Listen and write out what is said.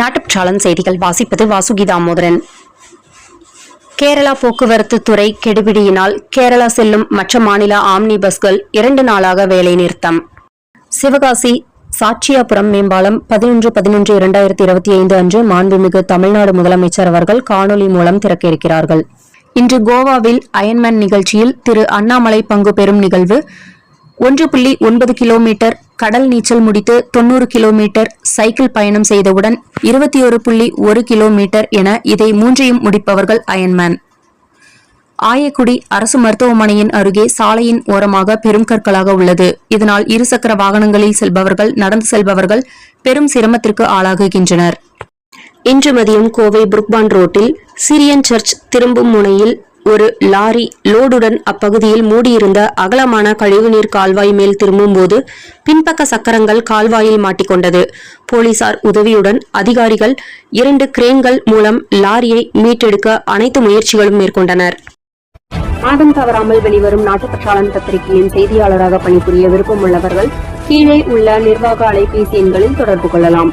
நாட்டுச்சாளன் செய்திகள். வாசிப்பது வாசுகி தாமோதரன் கேரளா போக்குவரத்து துறை கெடுபிடியினால் கேரளா செல்லும் மற்ற மாநில ஆம்னி பஸ்கள் இரண்டு நாளாக வேலை நிறுத்தம். சிவகாசி சாட்சியாபுரம் மேம்பாலம் பதினொன்று பதினொன்று இரண்டாயிரத்தி இருபத்தி ஐந்து அன்று மாண்புமிகு தமிழ்நாடு முதலமைச்சர் அவர்கள் காணொலி மூலம் திறக்க இருக்கிறார்கள் இன்று கோவாவில் அயன்மேன் நிகழ்ச்சியில் திரு அண்ணாமலை பங்கு பெறும் நிகழ்வு ஒன்று புள்ளி ஒன்பது கிலோமீட்டர் கடல் நீச்சல் முடித்து தொண்ணூறு கிலோமீட்டர் சைக்கிள் பயணம் செய்தவுடன் இருபத்தி ஒரு புள்ளி ஒரு கிலோமீட்டர் என இதை மூன்றையும் முடிப்பவர்கள் அயன்மேன். ஆயக்குடி அரசு மருத்துவமனையின் அருகே சாலையின் ஓரமாக பெரும் கற்களாக உள்ளது. இதனால் இருசக்கர வாகனங்களில் செல்பவர்கள் நடந்து செல்பவர்கள் பெரும் சிரமத்திற்கு ஆளாகுகின்றனர். இன்று மதியம் கோவை புருக்பான் ரோட்டில் சிரியன் சர்ச் திரும்பும் முனையில் ஒரு லாரி லோடுடன் அப்பகுதியில் மூடியிருந்த அகலமான கழிவுநீர் கால்வாய் மேல் திரும்பும்போது பின்பக்க சக்கரங்கள் கால்வாயில் மாட்டிக்கொண்டது. போலீசார் உதவியுடன் அதிகாரிகள் இரண்டு கிரேன்கள் மூலம் லாரியை மீட்டெடுக்க அனைத்து முயற்சிகளும் மேற்கொண்டனர். மாதம் தவறாமல் வெளிவரும் நாட்டுப்பற்றாளன் பத்திரிகையின் செய்தியாளராக பணிபுரிய விருப்பமுள்ளவர்கள் கீழே உள்ள நிர்வாக அலைபேசி எண்களில் தொடர்பு கொள்ளலாம்.